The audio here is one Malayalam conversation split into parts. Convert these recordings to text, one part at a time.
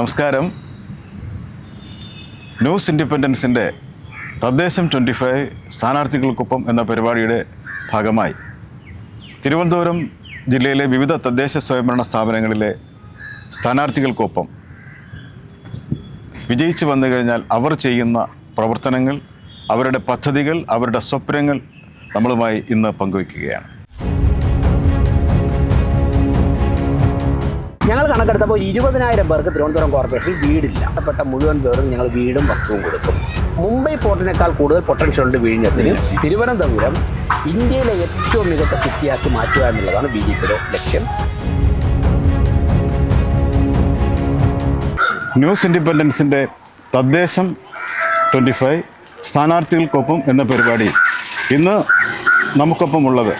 നമസ്കാരം. ന്യൂസ് ഇൻഡിപെൻഡൻസിന്റെ തദ്ദേശം ട്വന്റി ഫൈവ് സ്ഥാനാർത്ഥികൾക്കൊപ്പം എന്ന പരിപാടിയുടെ ഭാഗമായി തിരുവനന്തപുരം ജില്ലയിലെ വിവിധ തദ്ദേശ സ്വയംഭരണ സ്ഥാപനങ്ങളിലെ സ്ഥാനാർത്ഥികൾക്കൊപ്പം വിജയിച്ചു വന്നു കഴിഞ്ഞാൽ അവർ ചെയ്യുന്ന പ്രവർത്തനങ്ങൾ അവരുടെ പദ്ധതികൾ അവരുടെ സ്വപ്നങ്ങൾ നമ്മളുമായി ഇന്ന് പങ്കുവയ്ക്കുകയാണ്. ഞങ്ങൾ കണക്കെടുത്തപ്പോൾ ഇരുപതിനായിരം പേർക്ക് തിരുവനന്തപുരം കോർപ്പറേഷനിൽ വീടില്ല. ഇഷ്ടപ്പെട്ട മുഴുവൻ പേരും ഞങ്ങൾ വീടും വസ്തുവും കൊടുക്കും. മുംബൈ പോർട്ടിനേക്കാൾ കൂടുതൽ പൊട്ടൻഷ്യൽ ഉണ്ട് വിഴിഞ്ഞത്തിന് തിരുവനന്തപുരം ഇന്ത്യയിലെ ഏറ്റവും മികച്ച സിറ്റിയാക്കി മാറ്റുക എന്നുള്ളതാണ് ബി ജെ പിയുടെ ലക്ഷ്യം. ന്യൂസ് ഇൻഡിപെൻഡൻസിന്റെ തദ്ദേശം ട്വന്റി ഫൈവ് സ്ഥാനാർത്ഥികൾക്കൊപ്പം എന്ന പരിപാടി ഇന്ന് നമുക്കൊപ്പമുള്ളത്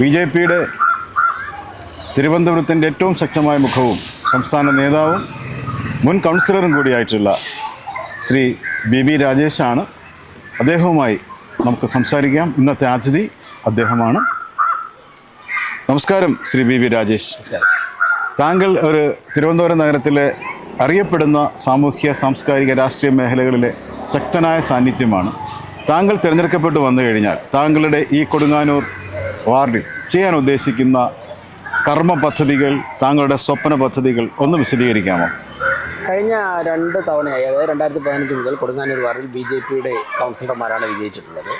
ബി ജെ പിയുടെ തിരുവനന്തപുരത്തിന്റെ ഏറ്റവും ശക്തമായ മുഖവും സംസ്ഥാന നേതാവും മുൻ കൗൺസിലറും കൂടിയായിട്ടുള്ള ശ്രീ ബി ബി രാജേഷാണ്. അദ്ദേഹവുമായി നമുക്ക് സംസാരിക്കാം. ഇന്നത്തെ അതിഥി അദ്ദേഹമാണ്. നമസ്കാരം ശ്രീ ബി ബി രാജേഷ്. താങ്കൾ ഒരു തിരുവനന്തപുരം നഗരത്തിലെ അറിയപ്പെടുന്ന സാമൂഹ്യ സാംസ്കാരിക രാഷ്ട്രീയ മേഖലകളിലെ ശക്തനായ സാന്നിധ്യമാണ്. താങ്കൾ തിരഞ്ഞെടുക്കപ്പെട്ട് വന്നു കഴിഞ്ഞാൽ താങ്കളുടെ ഈ കൊടുങ്ങാനൂർ വാർഡിൽ ചെയ്യാൻ ഉദ്ദേശിക്കുന്ന കർമ്മ പദ്ധതികൾ താങ്കളുടെ സ്വപ്ന പദ്ധതികൾ ഒന്ന് വിശദീകരിക്കാമോ? കഴിഞ്ഞ രണ്ട് തവണയായി അതായത് രണ്ടായിരത്തി പതിനഞ്ച് മുതൽ കൊടുങ്ങാനൂർ വാർഡിൽ ബി ജെ പിയുടെ കൗൺസിലർമാരാണ് വിജയിച്ചിട്ടുള്ളത്.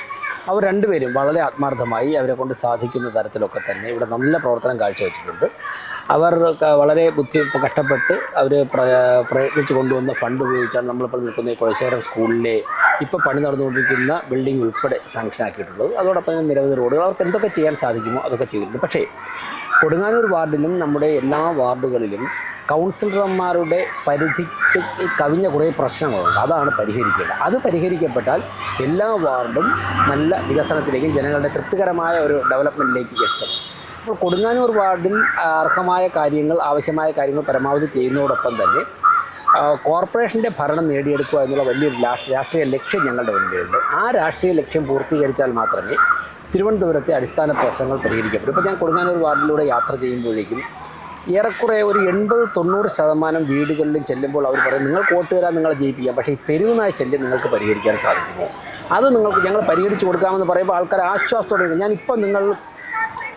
അവർ രണ്ടുപേരും വളരെ ആത്മാർത്ഥമായി അവരെ കൊണ്ട് സാധിക്കുന്ന തരത്തിലൊക്കെ തന്നെ ഇവിടെ നല്ല പ്രവർത്തനം കാഴ്ചവെച്ചിട്ടുണ്ട്. അവർ വളരെ ബുദ്ധി കഷ്ടപ്പെട്ട് അവർ പ്രയത്നിച്ച് കൊണ്ടുവന്ന ഫണ്ട് ഉപയോഗിച്ചാണ് നമ്മളിപ്പോൾ നിൽക്കുന്ന ഈ കുളശ്ശേരം സ്കൂളിലെ ഇപ്പോൾ പണി നടന്നുകൊണ്ടിരിക്കുന്ന ബിൽഡിംഗ് ഉൾപ്പെടെ സാങ്ഷനാക്കിയിട്ടുള്ളത് അതോടൊപ്പം തന്നെ നിരവധി റോഡുകൾ അവർക്ക് എന്തൊക്കെ ചെയ്യാൻ സാധിക്കുമോ അതൊക്കെ ചെയ്തിട്ടുണ്ട്. പക്ഷേ കൊടുങ്ങാനൂർ വാർഡിലും നമ്മുടെ എല്ലാ വാർഡുകളിലും കൗൺസിലർമാരുടെ പരിധി കവിഞ്ഞ കുറേ പ്രശ്നങ്ങളുണ്ട്. അതാണ് പരിഹരിക്കേണ്ടത്. അത് പരിഹരിക്കപ്പെട്ടാൽ എല്ലാ വാർഡും നല്ല വികസനത്തിലേക്കും ജനങ്ങളുടെ തൃപ്തികരമായ ഒരു ഡെവലപ്മെന്റിലേക്ക് എത്തും. അപ്പോൾ കൊടുങ്ങാനൂർ വാർഡിൽ അർഹമായ കാര്യങ്ങൾ ആവശ്യമായ കാര്യങ്ങൾ പരമാവധി ചെയ്യുന്നതോടൊപ്പം തന്നെ കോർപ്പറേഷന്റെ ഭരണം നേടിയെടുക്കുക എന്നുള്ള വലിയൊരു രാഷ്ട്രീയ ലക്ഷ്യം ഞങ്ങളുടെ മുന്നിലുണ്ട് ആ രാഷ്ട്രീയ ലക്ഷ്യം പൂർത്തീകരിച്ചാൽ മാത്രമേ തിരുവനന്തപുരത്തെ അടിസ്ഥാന പ്രശ്നങ്ങൾ പരിഹരിക്കപ്പെടും. ഇപ്പോൾ ഞാൻ കൊടുങ്ങാനൂർ വാർഡിലൂടെ യാത്ര ചെയ്യുമ്പോഴേക്കും ഏറെക്കുറെ ഒരു എൺപത് തൊണ്ണൂറ് ശതമാനം വീടുകളിലും ചെല്ലുമ്പോൾ അവർ പറയും നിങ്ങൾക്ക് വോട്ട് തരാൻ നിങ്ങളെ ജയിപ്പിക്കാം. പക്ഷേ ഈ തെരുവുനായ ശല്യം നിങ്ങൾക്ക് പരിഹരിക്കാൻ സാധിക്കുമോ? അത് നിങ്ങൾക്ക് ഞങ്ങൾ പരിഹരിച്ചു കൊടുക്കാമെന്ന് പറയുമ്പോൾ ആൾക്കാർ ആശ്വാസത്തോടെ ഞാനിപ്പോൾ ഞാനിപ്പം നിങ്ങൾ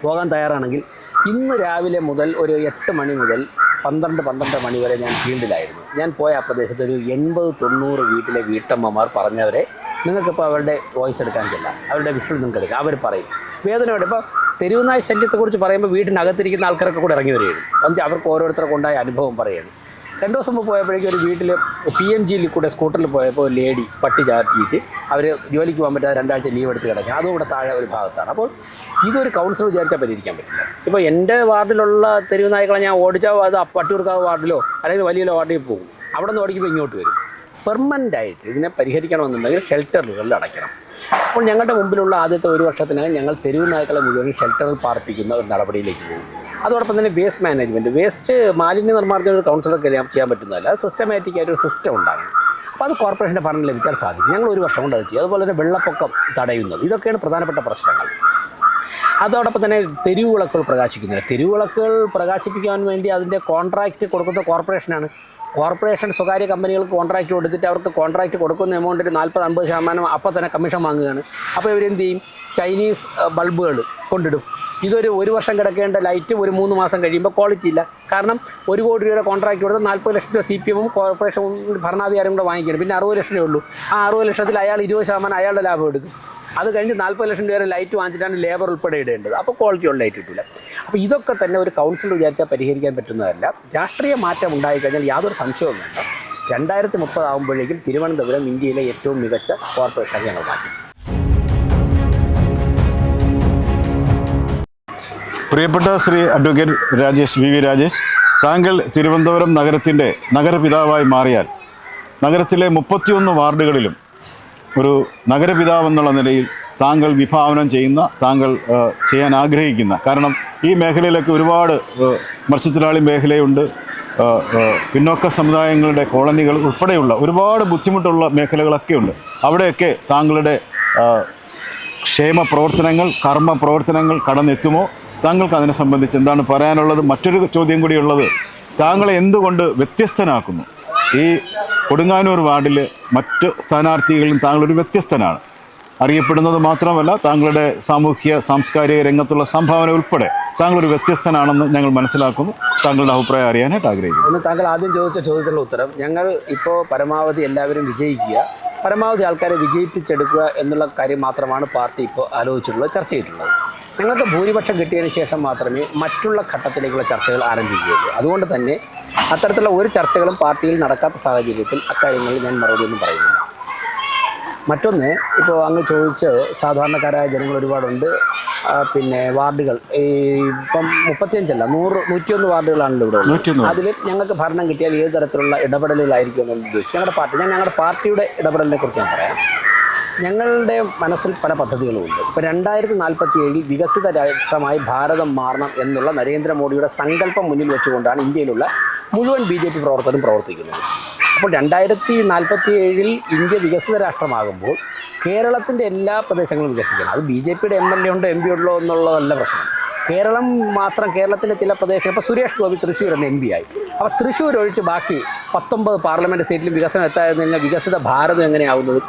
പോകാൻ തയ്യാറാണെങ്കിൽ ഇന്ന് രാവിലെ മുതൽ ഒരു എട്ട് മണി മുതൽ പന്ത്രണ്ട് പന്ത്രണ്ട് മണി വരെ ഞാൻ ഫീൽഡിലായിരുന്നു. ഞാൻ പോയ ആ പ്രദേശത്ത് ഒരു എൺപത് തൊണ്ണൂറ് വീട്ടിലെ വീട്ടമ്മമാർ പറഞ്ഞവരെ നിങ്ങൾക്കിപ്പോൾ അവരുടെ വോയിസ് എടുക്കാൻ ചെല്ലാം. അവരുടെ വിഷ്വൽ നിങ്ങൾക്ക് എടുക്കാം. അവർ പറയും. വേദനയോടെ ഇപ്പോൾ തെരുവുനായ ശല്യത്തെക്കുറിച്ച് പറയുമ്പോൾ വീടിനകത്തിരിക്കുന്ന ആൾക്കാരൊക്കെ കൂടെ ഇറങ്ങി വരികയാണ്. അവർക്ക് ഓരോരുത്തർക്കുണ്ടായ കൊണ്ടായ അനുഭവം പറയുകയാണ് രണ്ട് ദിവസം മുമ്പ് പോയപ്പോഴേക്കും ഒരു വീട്ടിൽ പി എം ജിയിൽ കൂടെ സ്കൂട്ടറിൽ പോയപ്പോൾ ഒരു ലേഡി പട്ടി ചാർത്തിയിട്ട് അവർ ജോലിക്ക് പോകാൻ പറ്റാതെ രണ്ടാഴ്ച ലീവ് എടുത്ത് കിടക്കുക അതും ഇവിടെ താഴെ ഒരു ഭാഗത്താണ്. അപ്പോൾ ഇതൊരു കൗൺസിലർ വിചാരിച്ചാൽ പരിഹരിക്കാൻ പറ്റില്ല. ഇപ്പോൾ എന്റെ വാർഡിലുള്ള തെരുവ് നായ്ക്കളെ ഞാൻ ഓടിച്ചാൽ അത് പട്ടി കൊടുക്കാത്ത വാർഡിലോ അല്ലെങ്കിൽ വലിയ വാർഡിൽ പോകും. അവിടെ നിന്ന് ഓടിക്കുമ്പോൾ ഇങ്ങോട്ട് വരും. പെർമനന്റ് ആയിട്ട് ഇതിനെ പരിഹരിക്കണമെന്നുണ്ടെങ്കിൽ ഷെൽട്ടറുകളിൽ അടയ്ക്കണം. അപ്പോൾ ഞങ്ങളുടെ മുമ്പിലുള്ള ആദ്യത്തെ ഒരു വർഷത്തിനകം ഞങ്ങൾ തെരുവ് നായ്ക്കളെ മുഴുവൻ ഷെൽട്ടറിൽ പാർപ്പിക്കുന്ന ഒരു നടപടിയിലേക്ക് പോകും. അതോടൊപ്പം തന്നെ വേസ്റ്റ് മാനേജ്മെന്റ് വേസ്റ്റ് മാലിന്യ നിർമ്മാർജന ഒരു കൗൺസിലൊക്കെ ചെയ്യാൻ പറ്റുന്നതല്ല. സിസ്റ്റമാറ്റിക് ആയിട്ട് ഒരു സിസ്റ്റം ഉണ്ടാകണം. അപ്പോൾ അത് കോർപ്പറേഷന്റെ ഭരണം ലഭിക്കാൻ സാധിക്കും. ഞങ്ങൾ ഒരു വർഷം കൊണ്ട് അത് ചെയ്യും. അതുപോലെ തന്നെ വെള്ളപ്പൊക്കം തടയുന്നത്. ഇതൊക്കെയാണ് പ്രധാനപ്പെട്ട പ്രശ്നങ്ങൾ. അതോടൊപ്പം തന്നെ തെരുവുവിളക്കുകൾ പ്രകാശിക്കുന്നില്ല. തെരുവുവിളക്കുകൾ പ്രകാശിപ്പിക്കാൻ വേണ്ടി അതിന്റെ കോൺട്രാക്റ്റ് കൊടുക്കുന്ന കോർപ്പറേഷനാണ് കോർപ്പറേഷൻ സ്വകാര്യ കമ്പനികൾക്ക് കോൺട്രാക്റ്റ് കൊടുത്തിട്ട് അവർക്ക് കോൺട്രാക്റ്റ് കൊടുക്കുന്ന എമൗണ്ടിൽ നാൽപ്പത് അമ്പത് ശതമാനം അപ്പോൾ തന്നെ കമ്മീഷൻ വാങ്ങുകയാണ്. അപ്പോൾ ഇവരെന്ത് ചെയ്യും? ചൈനീസ് ബൾബുകൾ കൊണ്ടിടും. ഇതൊരു ഒരു വർഷം കിടക്കേണ്ട ലൈറ്റ് ഒരു മൂന്ന് മാസം കഴിയുമ്പോൾ ക്വാളിറ്റി ഇല്ല. കാരണം ഒരു കോടി രൂപയുടെ കോൺട്രാക്ട് കൊടുത്ത് നാൽപ്പത് ലക്ഷം രൂപ സി പി എമ്മും കോർപ്പറേഷൻ ഭരണാധികാരം കൂടെ വാങ്ങിക്കണം. പിന്നെ അറുപത് ലക്ഷം രൂപ ഉള്ളൂ. ആ അറുപത് ലക്ഷത്തിൽ അയാൾ ഇരുപത് ശതമാനം അയാളുടെ ലാഭം എടുക്കും. അത് കഴിഞ്ഞ് നാൽപ്പത് ലക്ഷം രൂപ ലൈറ്റ് വാങ്ങിച്ചിട്ടാണ് ലേബർ ഉൾപ്പെടെ ഇടേണ്ടത്. അപ്പോൾ ക്വാളിറ്റി ഉള്ള ലൈറ്റ് കിട്ടില്ല അപ്പോൾ ഇതൊക്കെ തന്നെ ഒരു കൗൺസിൽ വിചാരിച്ചാൽ പരിഹരിക്കാൻ പറ്റുന്നതല്ല. രാഷ്ട്രീയ മാറ്റം ഉണ്ടായിക്കഴിഞ്ഞാൽ യാതൊരു സംശയവും വേണ്ട. രണ്ടായിരത്തി മുപ്പതാകുമ്പോഴേക്കും തിരുവനന്തപുരം ഇന്ത്യയിലെ ഏറ്റവും മികച്ച കോർപ്പറേഷനായി ഞങ്ങൾ മാറ്റും. പ്രിയപ്പെട്ട Shri advocate Rajesh V V Rajesh താങ്കൾ തിരുവനന്തപുരം നഗരത്തിന്റെ നഗരപിതാവായി മാറിയാൽ നഗരത്തിലെ മുപ്പത്തിയൊന്ന് വാർഡുകളിലും ഒരു നഗരപിതാവ് എന്നുള്ള നിലയിൽ താങ്കൾ വിഭാവനം ചെയ്യുന്ന താങ്കൾ ചെയ്യാൻ ആഗ്രഹിക്കുന്ന. കാരണം ഈ മേഖലയിലൊക്കെ ഒരുപാട് മത്സ്യത്തൊഴിലാളി മേഖലയുണ്ട് പിന്നോക്ക സമുദായങ്ങളുടെ കോളനികൾ ഉൾപ്പെടെയുള്ള ഒരുപാട് ബുദ്ധിമുട്ടുള്ള മേഖലകളൊക്കെ ഉണ്ട് അവിടെയൊക്കെ താങ്കളുടെ ക്ഷേമ പ്രവർത്തനങ്ങൾ കർമ്മ പ്രവർത്തനങ്ങൾ കടന്നെത്തുമോ? താങ്കൾക്ക് അതിനെ സംബന്ധിച്ച് എന്താണ് പറയാനുള്ളത്? മറ്റൊരു ചോദ്യം കൂടിയുള്ളത് താങ്കളെ എന്തുകൊണ്ട് വ്യത്യസ്തനാക്കുന്നു? ഈ കൊടുങ്ങാനൂർ വാർഡിൽ മറ്റ് സ്ഥാനാർത്ഥികളിലും താങ്കളൊരു വ്യത്യസ്തനാണ്. അറിയപ്പെടുന്നത് മാത്രമല്ല താങ്കളുടെ സാമൂഹ്യ സാംസ്കാരിക രംഗത്തുള്ള സംഭാവന ഉൾപ്പെടെ താങ്കളൊരു വ്യത്യസ്തനാണെന്ന് ഞങ്ങൾ മനസ്സിലാക്കുന്നു. താങ്കളുടെ അഭിപ്രായം അറിയാനായിട്ട് ആഗ്രഹിക്കുന്നു. താങ്കൾ ആദ്യം ചോദിച്ച ചോദ്യത്തിനുള്ള ഉത്തരം ഞങ്ങൾ ഇപ്പോൾ പരമാവധി എല്ലാവരും വിജയിക്കുക പരമാവധി ആൾക്കാരെ വിജയിപ്പിച്ചെടുക്കുക എന്നുള്ള കാര്യം മാത്രമാണ് പാർട്ടി ഇപ്പോൾ ആലോചിച്ചിട്ടുള്ളത് ചർച്ച ചെയ്തിട്ടുള്ളത്. ഞങ്ങൾക്ക് ഭൂരിപക്ഷം കിട്ടിയതിന് ശേഷം മാത്രമേ മറ്റുള്ള ഘട്ടത്തിലേക്കുള്ള ചർച്ചകൾ ആരംഭിക്കുകയുള്ളൂ. അതുകൊണ്ട് തന്നെ അത്തരത്തിലുള്ള ഒരു ചർച്ചകളും പാർട്ടിയിൽ നടക്കാത്ത സാഹചര്യത്തിൽ അക്കാര്യങ്ങളിൽ ഞാൻ മറുപടിയൊന്നും പറയുന്നില്ല. മറ്റൊന്ന് ഇപ്പോൾ അങ്ങ് ചോദിച്ച് സാധാരണക്കാരായ ജനങ്ങൾ ഒരുപാടുണ്ട്. പിന്നെ വാർഡുകൾ. ഈ ഇപ്പം മുപ്പത്തിയഞ്ചല്ല നൂറ് നൂറ്റിയൊന്ന് വാർഡുകളാണല്ലോ ഇവിടെ അതിൽ ഞങ്ങൾക്ക് ഭരണം കിട്ടിയാൽ ഏത് തരത്തിലുള്ള ഇടപെടലുകളായിരിക്കും എന്നുള്ളത് ഉദ്ദേശിച്ചു ഞങ്ങളുടെ പാർട്ടി ഞാൻ ഞങ്ങളുടെ പാർട്ടിയുടെ ഇടപെടലിനെ കുറിച്ച് ഞാൻ പറയാം. ഞങ്ങളുടെ മനസ്സിൽ പല പദ്ധതികളുമുണ്ട്. ഇപ്പോൾ രണ്ടായിരത്തി നാൽപ്പത്തി ഏഴിൽ വികസിത രാഷ്ട്രമായി ഭാരതം മാറണം എന്നുള്ള നരേന്ദ്രമോദിയുടെ സങ്കല്പം മുന്നിൽ വെച്ചുകൊണ്ടാണ് ഇന്ത്യയിലുള്ള മുഴുവൻ ബി ജെ പി പ്രവർത്തകരും പ്രവർത്തിക്കുന്നത്. അപ്പോൾ രണ്ടായിരത്തി നാൽപ്പത്തി ഏഴിൽ ഇന്ത്യ വികസിത രാഷ്ട്രമാകുമ്പോൾ കേരളത്തിന്റെ എല്ലാ പ്രദേശങ്ങളും വികസിക്കണം. അത് ബി ജെ പിയുടെ എം എൽ എ ഉണ്ടോ എം പി ഉണ്ടോ എന്നുള്ളതല്ല പ്രശ്നം. കേരളം മാത്രം കേരളത്തിലെ ചില പ്രദേശങ്ങൾ. ഇപ്പോൾ സുരേഷ് ഗോപി തൃശ്ശൂർ എന്ന എം പി ആയി. അപ്പോൾ തൃശ്ശൂർ ഒഴിച്ച് ബാക്കി പത്തൊമ്പത് പാർലമെന്റ് സീറ്റിൽ വികസനം എത്താതെ കഴിഞ്ഞാൽ വികസിത ഭാരതം എങ്ങനെയാവുന്നത്?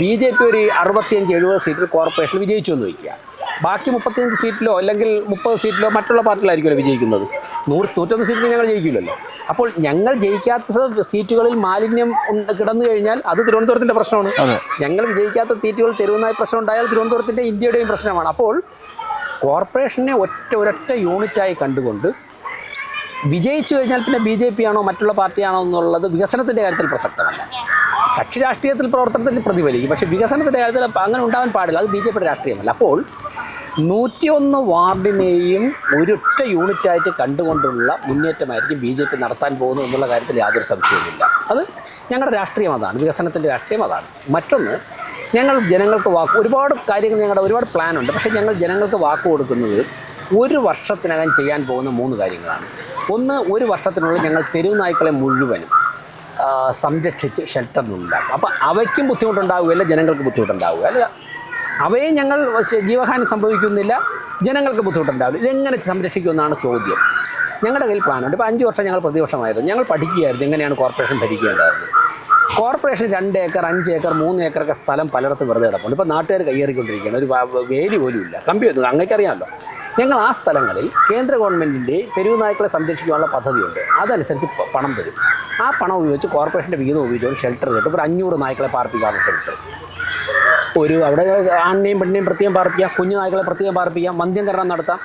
ബി ജെ പി ഒരു അറുപത്തിയഞ്ച് എഴുപത് സീറ്റിൽ കോർപ്പറേഷൻ വിജയിച്ചു എന്ന് വയ്ക്കുക ബാക്കി മുപ്പത്തിയഞ്ച് സീറ്റിലോ അല്ലെങ്കിൽ മുപ്പത് സീറ്റിലോ മറ്റുള്ള പാർട്ടികളായിരിക്കുമല്ലോ വിജയിക്കുന്നത്. നൂറ് നൂറ്റൊന്ന് സീറ്റിൽ ഞങ്ങൾ ജയിക്കില്ലല്ലോ. അപ്പോൾ ഞങ്ങൾ ജയിക്കാത്ത സീറ്റുകളിൽ മാലിന്യം കിടന്നു കഴിഞ്ഞാൽ അത് തിരുവനന്തപുരത്തിന്റെ പ്രശ്നമാണ്. ഞങ്ങൾ വിജയിക്കാത്ത സീറ്റുകൾ തെരുവുനായ പ്രശ്നം ഉണ്ടായാൽ തിരുവനന്തപുരത്തിന്റെ ഇന്ത്യയുടെയും പ്രശ്നമാണ്. അപ്പോൾ കോർപ്പറേഷനെ ഒറ്റ ഒരൊറ്റ യൂണിറ്റായി കണ്ടുകൊണ്ട് വിജയിച്ചു കഴിഞ്ഞാൽ പിന്നെ ബി ജെ പി ആണോ മറ്റുള്ള പാർട്ടിയാണോ എന്നുള്ളത് വികസനത്തിന്റെ കാര്യത്തിൽ പ്രസക്തമല്ല. കക്ഷി രാഷ്ട്രീയത്തിൽ പ്രവർത്തനത്തിൽ പ്രതിഫലിക്കും. പക്ഷേ വികസനത്തിന്റെ കാര്യത്തിൽ അങ്ങനെ ഉണ്ടാവാൻ പാടില്ല. അത് ബി ജെ പിയുടെ രാഷ്ട്രീയമല്ല. അപ്പോൾ നൂറ്റിയൊന്ന് വാർഡിനെയും ഒരൊറ്റ യൂണിറ്റായിട്ട് കണ്ടുകൊണ്ടുള്ള മുന്നേറ്റമായിരിക്കും ബി ജെ പി നടത്താൻ പോകുന്നത് എന്നുള്ള കാര്യത്തിൽ യാതൊരു സംശയവുമില്ല. അത് ഞങ്ങളുടെ രാഷ്ട്രീയം അതാണ്. വികസനത്തിന്റെ രാഷ്ട്രീയം അതാണ്. മറ്റൊന്ന് ഞങ്ങൾ ജനങ്ങൾക്ക് വാക്ക് ഒരുപാട് കാര്യങ്ങൾ ഞങ്ങളുടെ ഒരുപാട് പ്ലാനുണ്ട് പക്ഷേ ഞങ്ങൾ ജനങ്ങൾക്ക് വാക്ക് കൊടുക്കുന്നത് ഒരു വർഷത്തിനകം ചെയ്യാൻ പോകുന്ന മൂന്ന് കാര്യങ്ങളാണ്. ഒന്ന് ഒരു വർഷത്തിനുള്ളിൽ ഞങ്ങൾ തെരുവ് നായ്ക്കളെ മുഴുവനും സംരക്ഷിച്ച് ഷെൽട്ടറിനുണ്ടാക്കും അപ്പോൾ അവയ്ക്കും ബുദ്ധിമുട്ടുണ്ടാവുകയില്ല ജനങ്ങൾക്ക് ബുദ്ധിമുട്ടുണ്ടാവുക അല്ല? അവയെ ഞങ്ങൾ ജീവഹാനി സംഭവിക്കുന്നില്ല ജനങ്ങൾക്ക് ബുദ്ധിമുട്ടുണ്ടാവില്ല. ഇതെങ്ങനെ സംരക്ഷിക്കുമെന്നാണ് ചോദ്യം. ഞങ്ങളുടെ കയ്യിൽ പ്ലാനുണ്ട് ഇപ്പോൾ അഞ്ച് വർഷം ഞങ്ങൾ പ്രതിവർഷമായിരുന്നു. ഞങ്ങൾ പഠിക്കുകയായിരുന്നു. എങ്ങനെയാണ് കോർപ്പറേഷൻ ഭരിക്കേണ്ടതെന്ന്. കോർപ്പറേഷൻ രണ്ട് ഏക്കർ അഞ്ച് ഏക്കർ മൂന്ന് ഏക്കറൊക്കെ സ്ഥലം പലയിടത്തും വെറുതെ കിടപ്പുണ്ട്. ഇപ്പോൾ നാട്ടുകാർ കയ്യേറിക്കൊണ്ടിരിക്കുകയാണ്. ഒരു വേലി പോലും ഇല്ല. കമ്പി ഒന്നും അങ്ങേക്കറിയാമല്ലോ. ഞങ്ങൾ ആ സ്ഥലങ്ങളിൽ കേന്ദ്ര ഗവൺമെന്റിന്റെ തെരുവ് നായ്ക്കളെ സംരക്ഷിക്കാനുള്ള പദ്ധതിയുണ്ട്. അതനുസരിച്ച് പണം തരും. ആ പണം ഉപയോഗിച്ച് കോർപ്പറേഷന്റെ വിഹിതം ഉപയോഗിച്ചുകൊണ്ട് ഷെൽട്ടർ കിട്ടും ഒരു അഞ്ഞൂറ് നായ്ക്കളെ പാർപ്പിക്കാനുള്ള ഷെൽട്ടർ ഒരു അവിടെ ആണിനെയും പെണ്ണിനെയും പ്രത്യേകം പാർപ്പിക്കാം കുഞ്ഞു നായ്ക്കളെ പ്രത്യേകം പാർപ്പിക്കാം വന്ധ്യംകരണം നടത്താം.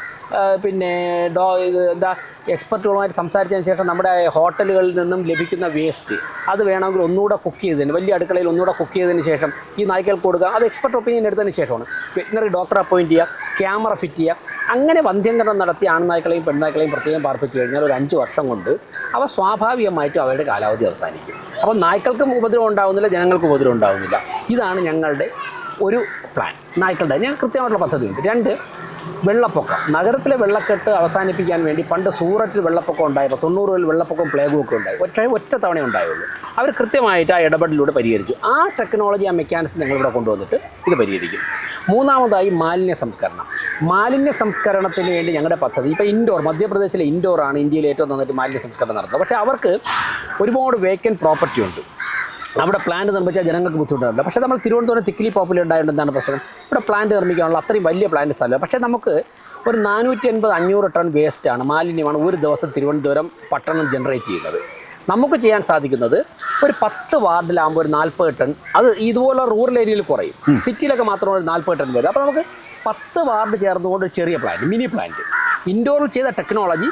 പിന്നെ ഡോ ഇത് എന്താ എക്സ്പെർട്ടുകളുമായിട്ട് സംസാരിച്ചതിന് ശേഷം നമ്മുടെ ഹോട്ടലുകളിൽ നിന്നും ലഭിക്കുന്ന വേസ്റ്റ് അത് വേണമെങ്കിൽ ഒന്നുകൂടെ കുക്ക് ചെയ്തതിന് വലിയ അടുക്കളയിൽ ഒന്നുകൂടെ കുക്ക് ചെയ്തതിന് ശേഷം ഈ നായ്ക്കൾക്ക് കൊടുക്കുക അത് എക്സ്പെർട്ട് ഒപ്പീനിയൻ എടുത്തതിന് ശേഷമാണ്. വെറ്റിനറി ഡോക്ടറെ അപ്പോയിന്റ് ചെയ്യുക ക്യാമറ ഫിറ്റ് ചെയ്യുക അങ്ങനെ വന്ധ്യംകരണം നടത്തി ആൺനായ്ക്കളെയും പെൺനായ്ക്കളെയും പ്രത്യേകം പാർപ്പിച്ചു കഴിഞ്ഞാൽ ഒരു അഞ്ച് വർഷം കൊണ്ട് അവ സ്വാഭാവികമായിട്ടും അവരുടെ കാലാവധി അവസാനിക്കും. അപ്പോൾ നായ്ക്കൾക്കും ഉപദ്രവം ഉണ്ടാകുന്നില്ല ജനങ്ങൾക്കും ഉപദ്രവം ഉണ്ടാകുന്നില്ല ഇതാണ് ഞങ്ങളുടെ ഒരു പ്ലാൻ നായ്ക്കളുടെ ഞാൻ കൃത്യമായിട്ടുള്ള പദ്ധതിയുണ്ട്. രണ്ട് വെള്ളപ്പൊക്കം. നഗരത്തിലെ വെള്ളക്കെട്ട് അവസാനിപ്പിക്കാൻ വേണ്ടി പണ്ട് സൂററ്റിൽ വെള്ളപ്പൊക്കം ഉണ്ടായപ്പോൾ തൊണ്ണൂറുകളിൽ വെള്ളപ്പൊക്കം പ്ലേഗും ഒക്കെ ഉണ്ടായി. ഒറ്റ ഒറ്റ തവണ ഉണ്ടായുള്ളൂ. അവർ കൃത്യമായിട്ട് ആ ഇടപെടലിലൂടെ പരിഹരിച്ചു. ആ ടെക്നോളജി ആ മെക്കാനിസം ഞങ്ങളിവിടെ കൊണ്ടുവന്നിട്ട് ഇത് പരിഹരിക്കും. മൂന്നാമതായി മാലിന്യ സംസ്കരണം. മാലിന്യ സംസ്കരണത്തിന് വേണ്ടി ഞങ്ങളുടെ പദ്ധതി ഇപ്പോൾ ഇൻഡോർ മധ്യപ്രദേശിലെ ഇൻഡോറാണ് ഇന്ത്യയിൽ ഏറ്റവും നന്നായിട്ട് മാലിന്യ സംസ്കരണം നടത്തുന്നത്. പക്ഷേ അവർക്ക് ഒരുപാട് വേക്കൻ പ്രോപ്പർട്ടി ഉണ്ട്. അവിടെ പ്ലാന്റ് നിർമ്മിച്ചാൽ ജനങ്ങൾക്ക് ബുദ്ധിമുട്ടുണ്ട് പക്ഷേ നമ്മൾ തിരുവനന്തപുരം തിക്കിലി പോപ്പുലർ ഉണ്ടായതുകൊണ്ട് എന്താണ് പ്രശ്നം? ഇവിടെ പ്ലാന്റ് നിർമ്മിക്കാനുള്ള അത്രയും വലിയ പ്ലാന്റ് സ്ഥലം പക്ഷേ നമുക്ക് ഒരു നാനൂറ്റി അൻപത് അഞ്ഞൂറ് ടൺ വേസ്റ്റാണ് മാലിന്യമാണ് ഒരു ദിവസം തിരുവനന്തപുരം പട്ടണം ജനറേറ്റ് ചെയ്യുന്നത്. നമുക്ക് ചെയ്യാൻ സാധിക്കുന്നത് ഒരു പത്ത് വാർഡിലാകുമ്പോൾ ഒരു നാൽപ്പത് ടൺ അത് ഇതുപോലെ റൂറൽ ഏരിയയിൽ കുറയും. സിറ്റിയിലൊക്കെ മാത്രം ഒരു നാൽപ്പത് ടൺ വരും അപ്പോൾ നമുക്ക് പത്ത് വാർഡ് ചേർന്നുകൊണ്ട് ഒരു ചെറിയ പ്ലാന്റ് മിനി പ്ലാന്റ് ഇൻഡോറിൽ ചെയ്ത ടെക്നോളജി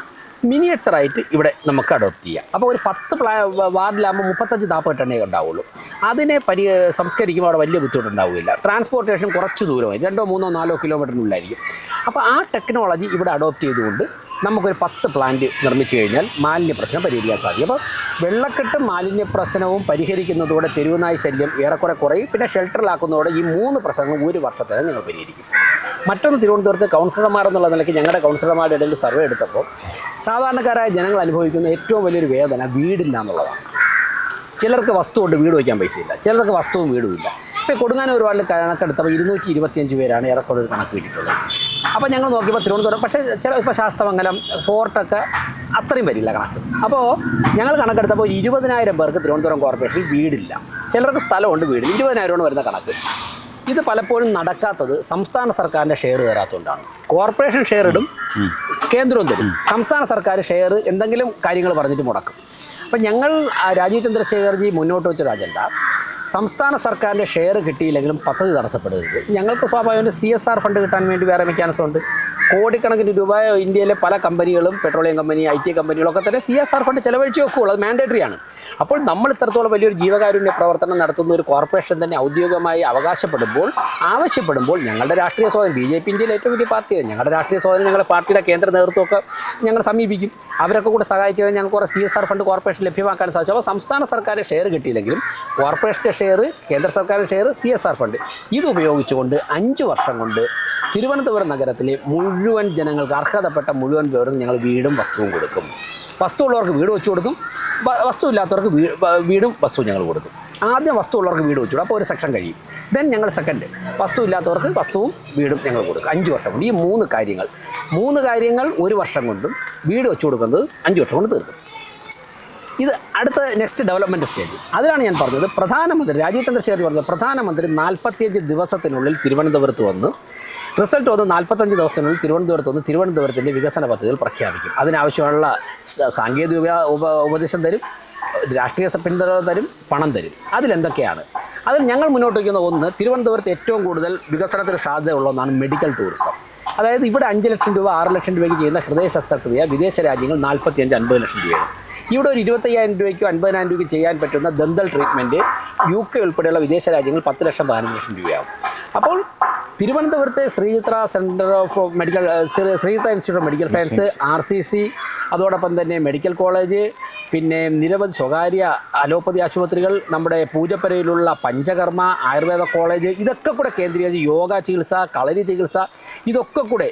മിനിയേച്ചറായിട്ട് ഇവിടെ നമുക്ക് അഡോപ്റ്റ് ചെയ്യാം. അപ്പോൾ ഒരു പത്ത് പ്ലാ വാർഡിലാകുമ്പോൾ മുപ്പത്തഞ്ച് നാൽപ്പത് ടണ്ണേ ഉണ്ടാവുള്ളൂ. അതിനെ പരി സംസ്കരിക്കുമ്പോൾ അവിടെ വലിയ ബുദ്ധിമുട്ടുണ്ടാവില്ല. ട്രാൻസ്പോർട്ടേഷൻ കുറച്ച് ദൂരമായി. രണ്ടോ മൂന്നോ നാലോ കിലോമീറ്ററിനുള്ളിലായിരിക്കും. അപ്പോൾ ആ ടെക്നോളജി ഇവിടെ അഡോപ്റ്റ് ചെയ്തുകൊണ്ട് നമുക്കൊരു പത്ത് പ്ലാന്റ് നിർമ്മിച്ചു കഴിഞ്ഞാൽ മാലിന്യ പ്രശ്നം പരിഹരിക്കാൻ സാധിക്കും. അപ്പോൾ വെള്ളക്കെട്ടും മാലിന്യ പ്രശ്നവും പരിഹരിക്കുന്നതോടെ തെരുവുനായ് ശല്യം ഏറെക്കുറെ കുറയും. പിന്നെ ഷെൽട്ടറിലാക്കുന്നതോടെ ഈ മൂന്ന് പ്രശ്നങ്ങളും ഒരു വർഷത്തേക്ക് നിങ്ങൾ പരിഹരിക്കും. മറ്റൊന്ന് തിരുവനന്തപുരത്ത് കൗൺസിലർമാർ എന്നുള്ള നിലയ്ക്ക് ഞങ്ങളുടെ കൗൺസിലർമാരുടെ ഇടയിൽ സർവേ എടുത്തപ്പോൾ സാധാരണക്കാരായ ജനങ്ങൾ അനുഭവിക്കുന്ന ഏറ്റവും വലിയൊരു വേദന വീടില്ല എന്നുള്ളതാണ്. ചിലർക്ക് വസ്തു കൊണ്ട് വീട് വയ്ക്കാൻ പൈസയില്ല. ചിലർക്ക് വസ്തുവും വീടുമില്ല ഇപ്പോൾ കൊടുങ്ങാനൂർ വാർഡിൽ കണക്കെടുത്തപ്പോൾ ഇരുന്നൂറ്റി ഇരുപത്തിയഞ്ച് പേരാണ് ഏറെക്കുറെ ഒരു കണക്ക് കിട്ടിയിട്ടുള്ളത്. അപ്പോൾ ഞങ്ങൾ നോക്കിയപ്പോൾ തിരുവനന്തപുരം പക്ഷേ ചില ഇപ്പോൾ ശാസ്തമംഗലം ഫോർട്ടൊക്കെ അത്രയും വരില്ല കണക്ക്. അപ്പോൾ ഞങ്ങൾ കണക്കെടുത്തപ്പോൾ ഇരുപതിനായിരം പേർക്ക് തിരുവനന്തപുരം കോർപ്പറേഷനിൽ വീടില്ല. ചിലർക്ക് സ്ഥലമുണ്ട് വീടില്ല. ഇരുപതിനായിരമാണ് വരുന്ന കണക്ക്. ഇത് പലപ്പോഴും നടക്കാത്തത് സംസ്ഥാന സർക്കാരിന്റെ ഷെയർ തരാത്തതുകൊണ്ടാണ് കോർപ്പറേഷൻ ഷെയർ ഇടും കേന്ദ്രവും തരും. സംസ്ഥാന സർക്കാർ ഷെയർ എന്തെങ്കിലും കാര്യങ്ങൾ പറഞ്ഞിട്ട് മുടക്കും. അപ്പം ഞങ്ങൾ രാജീവ് ചന്ദ്രശേഖർജി മുന്നോട്ട് വെച്ചൊരു അജണ്ട. സംസ്ഥാന സർക്കാരിന്റെ ഷെയർ കിട്ടിയില്ലെങ്കിലും പദ്ധതി തടസ്സപ്പെടരുത് ഞങ്ങൾക്ക് സ്വാഭാവികമായും സി എസ് ആർ ഫണ്ട് കിട്ടാൻ വേണ്ടി വേറെ മെക്കാനിസം ഉണ്ട് കോടിക്കണക്കിന് രൂപ ഇന്ത്യയിലെ പല കമ്പനികളും പെട്രോളിയം കമ്പനി ഐ ടി കമ്പനികളൊക്കെ തന്നെ സി എസ് ആർ ഫണ്ട് ചിലവഴിച്ച് വെക്കുകയുള്ളൂ. അത് മാൻഡേറ്ററി ആണ്. അപ്പോൾ നമ്മൾ ഇത്രത്തോളം വലിയൊരു ജീവകാരുണ്യ പ്രവർത്തനം നടത്തുന്ന ഒരു കോർപ്പറേഷൻ തന്നെ ഔദ്യോഗികമായി അവകാശപ്പെടുമ്പോൾ ആവശ്യപ്പെടുമ്പോൾ ഞങ്ങളുടെ രാഷ്ട്രീയ സ്വാധീനം ബി ജെ പി ഇന്ത്യയിലെ ഏറ്റവും വലിയ പാർട്ടിയാണ്. ഞങ്ങളുടെ രാഷ്ട്രീയ സ്വാധീനം ഞങ്ങളുടെ പാർട്ടിയുടെ കേന്ദ്ര നേതൃത്വമൊക്കെ ഞങ്ങൾ സമീപിക്കും. അവരൊക്കെ കൂടെ സഹായിച്ചു കഴിഞ്ഞാൽ ഞങ്ങൾക്ക് കുറേ C S R fund corporation ലഭ്യമാക്കാൻ സാധിച്ചു. അപ്പോൾ സംസ്ഥാന സർക്കാർ ഷെയർ കിട്ടിയില്ലെങ്കിലും കോർപ്പറേഷന്റെ ഷെയർ കേന്ദ്ര സർക്കാർ share C S R fund. ഇത് ഉപയോഗിച്ചുകൊണ്ട് അഞ്ച് വർഷം കൊണ്ട് തിരുവനന്തപുരം നഗരത്തിലെ മുഴുവൻ ജനങ്ങൾക്ക് അർഹതപ്പെട്ട മുഴുവൻ പേരും ഞങ്ങൾ വീടും വസ്തുവും കൊടുക്കും. വസ്തു ഉള്ളവർക്ക് വീട് വെച്ച് കൊടുക്കും. വസ്തു ഇല്ലാത്തവർക്ക് വീടും വസ്തുവും ഞങ്ങൾ കൊടുക്കും. ആദ്യം വസ്തു ഉള്ളവർക്ക് വീട് വെച്ചു അപ്പോൾ ഒരു സെക്ഷൻ കഴിയും. ദെൻ ഞങ്ങൾ സെക്കൻഡ് വസ്തു ഇല്ലാത്തവർക്ക് വസ്തുവും വീടും ഞങ്ങൾ കൊടുക്കും. അഞ്ച് വർഷം കൊണ്ട്. ഈ മൂന്ന് കാര്യങ്ങൾ. മൂന്ന് കാര്യങ്ങൾ ഒരു വർഷം കൊണ്ടും വീട് വെച്ചു കൊടുക്കുന്നത് അഞ്ച് വർഷം കൊണ്ട് തീർക്കും. ഇത് അടുത്ത നെക്സ്റ്റ് ഡെവലപ്മെന്റ് സ്റ്റേജ് അതിലാണ് ഞാൻ പറഞ്ഞത്. പ്രധാനമന്ത്രി രാജീവ് ചന്ദ്രശേഖർ പറഞ്ഞത് പ്രധാനമന്ത്രി നാൽപ്പത്തിയഞ്ച് ദിവസത്തിനുള്ളിൽ തിരുവനന്തപുരത്ത് വന്ന് റിസൾട്ട് വന്ന് നാൽപ്പത്തഞ്ച് ദിവസത്തിനുള്ളിൽ തിരുവനന്തപുരത്ത് വന്ന് തിരുവനന്തപുരത്തിന്റെ വികസന പദ്ധതികൾ പ്രഖ്യാപിക്കും. അതിനാവശ്യമുള്ള സാങ്കേതിക ഉപ- ഉപ ഉപദേശം തരും രാഷ്ട്രീയ പിന്തുണ തരും പണം തരും. അതിലെന്തൊക്കെയാണ്? അതിൽ ഞങ്ങൾ മുന്നോട്ട് വയ്ക്കുന്ന ഒന്ന് തിരുവനന്തപുരത്ത് ഏറ്റവും കൂടുതൽ വികസനത്തിന് സാധ്യതയുള്ള ഒന്നാണ് മെഡിക്കൽ ടൂറിസം അതായത് ഇവിടെ അഞ്ച് ലക്ഷം രൂപ ആറ് ലക്ഷം രൂപയ്ക്ക് ചെയ്യുന്ന ഹൃദയ ശസ്ത്രക്രിയ വിദേശ രാജ്യങ്ങൾ നാൽപ്പത്തിയഞ്ച് അൻപത് ലക്ഷം രൂപയാണ്. ഇവിടെ ഒരു ഇരുപത്തയ്യായിരം രൂപയ്ക്കോ അൻപതിനായിരം രൂപയ്ക്ക് ചെയ്യാൻ പറ്റുന്ന ദന്തൽ ട്രീറ്റ്മെന്റ് യു കെ ഉൾപ്പെടെയുള്ള വിദേശ രാജ്യങ്ങൾ പത്ത് ലക്ഷം പതിനഞ്ച് ലക്ഷം രൂപയാവും. അപ്പോൾ തിരുവനന്തപുരത്തെ Sree Chitra centre of medical Sree- Sree Chitra institute of medical science R C C അതോടൊപ്പം തന്നെ മെഡിക്കൽ കോളേജ് പിന്നെ നിരവധി സ്വകാര്യ അലോപ്പതി ആശുപത്രികൾ നമ്മുടെ പൂജപ്പരയിലുള്ള പഞ്ചകർമ്മ ആയുർവേദ കോളേജ് ഇതൊക്കെ കൂടെ കേന്ദ്രീകരിച്ച് യോഗ ചികിത്സ കളരി ചികിത്സ ഇതൊക്കെ കൂടെ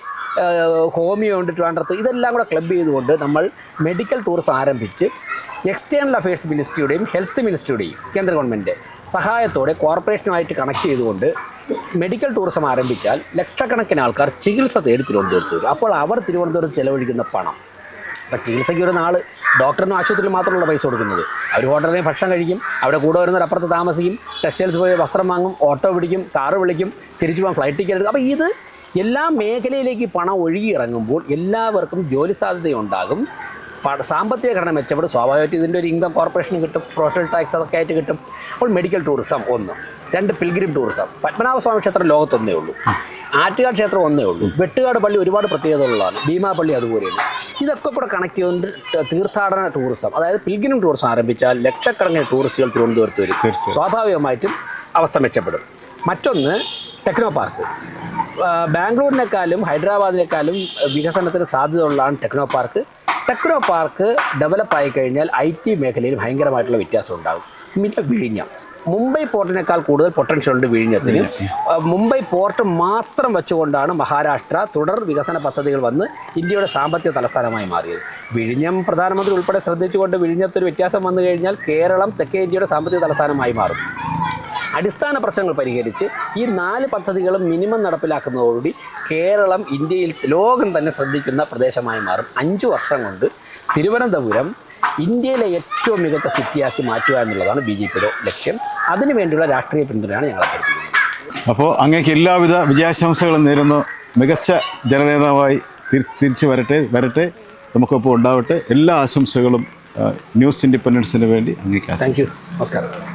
ഹോമിയോ ഉണ്ട് ട്രിവാൻഡ്രത്ത്. ഇതെല്ലാം കൂടെ ക്ലബ് ചെയ്തുകൊണ്ട് നമ്മൾ മെഡിക്കൽ ടൂറിസം ആരംഭിച്ച് എക്സ്റ്റേണൽ അഫയേഴ്സ് മിനിസ്ട്രിയുടെയും ഹെൽത്ത് മിനിസ്ട്രിയുടെയും കേന്ദ്ര ഗവൺമെന്റ് സഹായത്തോടെ കോർപ്പറേഷനുമായിട്ട് കണക്ട് ചെയ്തുകൊണ്ട് മെഡിക്കൽ ടൂറിസം ആരംഭിച്ചാൽ ലക്ഷക്കണക്കിന് ആൾക്കാർ ചികിത്സ തേടി തിരുവനന്തപുരത്ത് വരും. അപ്പോൾ അവർ തിരുവനന്തപുരത്ത് ചെലവഴിക്കുന്ന പണം. അപ്പം ചികിത്സയ്ക്ക് ഒരു നാൾ ഡോക്ടറിനും ആശുപത്രിയിൽ മാത്രമുള്ള പൈസ കൊടുക്കുന്നത്. അവർ ഹോട്ടലിനെ ഭക്ഷണം കഴിക്കും അവിടെ കൂടെ വരുന്നവർ അപ്പുറത്ത് താമസിക്കും ടെക്സ്റ്റൈൽസ് പോയി വസ്ത്രം വാങ്ങും ഓട്ടോ പിടിക്കും കാറ് വിളിക്കും തിരിച്ചു പോകാൻ ഫ്ലൈറ്റ് ടിക്കറ്റ് അപ്പോൾ ഇത് എല്ലാ മേഖലയിലേക്ക് പണം ഒഴുകി ഇറങ്ങുമ്പോൾ എല്ലാവർക്കും ജോലി സാധ്യതയുണ്ടാകും. സാമ്പത്തിക ഘടന മെച്ചപ്പെടും. സ്വാഭാവികമായിട്ട് ഇതിന്റെ ഒരു ഇൻകം കോർപ്പറേഷൻ കിട്ടും. പ്രൊഫഷണൽ ടാക്സ് അതൊക്കെ ആയിട്ട് കിട്ടും. അപ്പോൾ മെഡിക്കൽ ടൂറിസം ഒന്ന്. രണ്ട് പിൽഗ്രിം ടൂറിസം പത്മനാഭസ്വാമി ക്ഷേത്രം ലോകത്തൊന്നേ ഉള്ളൂ. ആറ്റുകാട് ക്ഷേത്രം ഒന്നേ ഉള്ളൂ. വെട്ടുകാട് പള്ളി ഒരുപാട് പ്രത്യേകതകളുള്ളതാണ്. ഭീമാ പള്ളി അതുപോലെയാണ്. ഇതൊക്കെ കൂടെ കണക്ട് ചെയ്തുകൊണ്ട് തീർത്ഥാടന ടൂറിസം അതായത് പിൽഗ്രിം ടൂറിസം ആരംഭിച്ചാൽ ലക്ഷക്കണക്കിന് ടൂറിസ്റ്റുകൾ തിരുവനന്തപുരത്ത് വരും. സ്വാഭാവികമായിട്ടും അവസ്ഥ മെച്ചപ്പെടും. മറ്റൊന്ന് ടെക്നോ പാർക്ക്. ബാംഗ്ലൂരിനേക്കാളും ഹൈദരാബാദിനേക്കാളും വികസനത്തിന് സാധ്യതയുള്ളതാണ് techno park. Techno park develop ആയി കഴിഞ്ഞാൽ ഐ ടി മേഖലയിൽ ഭയങ്കരമായിട്ടുള്ള വ്യത്യാസം ഉണ്ടാകും. പിന്നെ വിഴിഞ്ഞം. മുംബൈ പോർട്ടിനേക്കാൾ കൂടുതൽ പൊട്ടൻഷ്യൽ ഉണ്ട് വിഴിഞ്ഞത്തിന് മുംബൈ പോർട്ട് മാത്രം വെച്ചുകൊണ്ടാണ് മഹാരാഷ്ട്ര തുടർ വികസന പദ്ധതികൾ വന്ന് ഇന്ത്യയുടെ സാമ്പത്തിക തലസ്ഥാനമായി മാറിയത്. വിഴിഞ്ഞം പ്രധാനമന്ത്രി ഉൾപ്പെടെ ശ്രദ്ധിച്ചുകൊണ്ട് വിഴിഞ്ഞത്തൊരു വ്യത്യാസം വന്നു കഴിഞ്ഞാൽ കേരളം തെക്കേ ഇന്ത്യയുടെ സാമ്പത്തിക തലസ്ഥാനമായി മാറും. അടിസ്ഥാന പ്രശ്നങ്ങൾ പരിഹരിച്ച് ഈ നാല് പദ്ധതികളും മിനിമം നടപ്പിലാക്കുന്നതോടുകൂടി കേരളം ഇന്ത്യയിൽ ലോകം തന്നെ ശ്രദ്ധിക്കുന്ന പ്രദേശമായി മാറും. അഞ്ച് വർഷം കൊണ്ട് തിരുവനന്തപുരം ഇന്ത്യയിലെ ഏറ്റവും മികച്ച സിറ്റിയാക്കി മാറ്റുക എന്നുള്ളതാണ് ബി ജെ പിയുടെ ലക്ഷ്യം. അതിനുവേണ്ടിയുള്ള രാഷ്ട്രീയ പിന്തുണയാണ് ഞങ്ങൾ അഭ്യർത്ഥിക്കുന്നത്. അപ്പോൾ അങ്ങേക്ക് എല്ലാവിധ വിജയാശംസകളും നേരുന്നു. മികച്ച ജനനേതാവായി തിരി- തിരിച്ചു വരട്ടെ വരട്ടെ. നമുക്കൊപ്പം ഉണ്ടാവട്ടെ. എല്ലാ ആശംസകളും ന്യൂസ് ഇൻഡിപെൻഡൻസിന് വേണ്ടി അങ്ങേക്ക് താങ്ക് യു നമസ്കാരം.